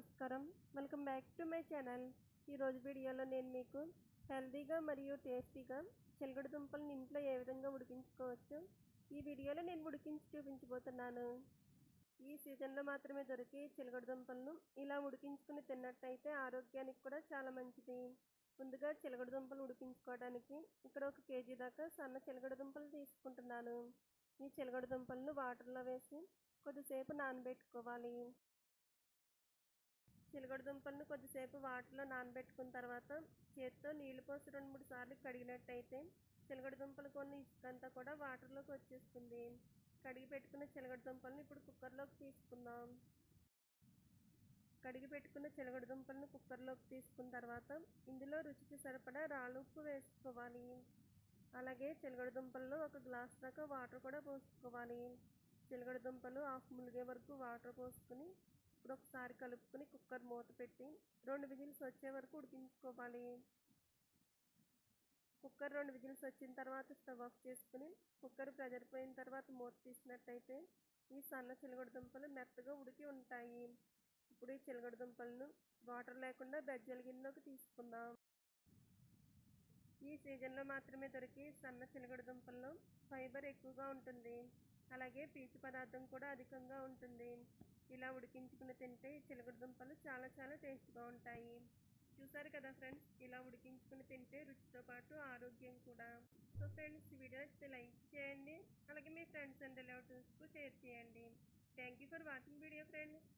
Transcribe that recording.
నమస్కారం. Welcome back to my channel. ఈరోజు వీడియోలో నేను మీకు హెల్తీగా మరియు టేస్టీగా చిలకడ దుంపలను ఇంట్లో ఏ విధంగా ఉడికించుకోవచ్చు ఈ వీడియోలో నేను ఉడికించి చూపించబోతున్నాను. ఈ సీజన్లో మాత్రమే దొరికే చిలకడ దుంపలను ఇలా ఉడికించుకుని తిన్నట్టయితే ఆరోగ్యానికి కూడా చాలా మంచిది. ముందుగా చిలకడ దుంపలు ఉడికించుకోవడానికి ఇక్కడ ఒక కేజీ దాకా సన్న చిలకడ దుంపలు తీసుకుంటున్నాను. ఈ చిలకడ దుంపలను వాటర్లో వేసి కొద్దిసేపు నానబెట్టుకోవాలి. చిలకడ దుంపలను కొద్దిసేపు వాటర్లో నానబెట్టుకున్న తర్వాత చేతితో నీళ్ళు పోసి రెండు మూడు సార్లు కడిగినట్టయితే చిలగడ దుంపలు కొన్ని ఇసుకంతా కూడా వాటర్లోకి వచ్చేస్తుంది. కడిగి పెట్టుకున్న చిలగడ దుంపలను ఇప్పుడు కుక్కర్లోకి తీసుకుందాం. కడిగి పెట్టుకున్న చిలగడ దుంపలను కుక్కర్లోకి తీసుకున్న తర్వాత ఇందులో రుచికి సరిపడా రాళ్ళు ఉప్పు వేసుకోవాలి. అలాగే చిలగడ దుంపల్లో ఒక గ్లాస్ దాకా వాటర్ కూడా పోసుకోవాలి. చిలగడ దుంపలు హాఫ్ ములిగే వరకు వాటర్ పోసుకుని ఇప్పుడు ఒకసారి కలుపుకొని కుక్కర్ మూత పెట్టి రెండు విజిల్స్ వచ్చే వరకు ఉడికించుకోవాలి. కుక్కర్ రెండు విజిల్స్ వచ్చిన తర్వాత స్టవ్ ఆఫ్ చేసుకుని కుక్కర్ ప్రెజర్ పోయిన తర్వాత మూత తీసినట్టయితే ఈ సన్న చిలకడ దుంపలు మెత్తగా ఉడికి ఉంటాయి. ఇప్పుడు ఈ చిలకడ దుంపలను వాటర్ లేకుండా బెజ్జల గిన్నెలోకి తీసుకుందాం. ఈ సీజన్లో మాత్రమే దొరికి సన్న చిలకడ దుంపల్లో ఫైబర్ ఎక్కువగా ఉంటుంది. అలాగే పీచు పదార్థం కూడా అధికంగా ఉంటుంది. ఇలా ఉడికించుకుని తింటే చిలకడ దుంపలు చాలా చాలా టేస్ట్గా ఉంటాయి. చూసారు కదా ఫ్రెండ్స్? ఇలా ఉడికించుకుని తింటే రుచితో పాటు ఆరోగ్యం కూడా. సో ఫ్రెండ్స్ వీడియో లైక్ చేయండి. అలాగే మీ ఫ్రెండ్స్ అండ్ రిలేటివ్స్కు షేర్ చేయండి. Thank you for watching video friends.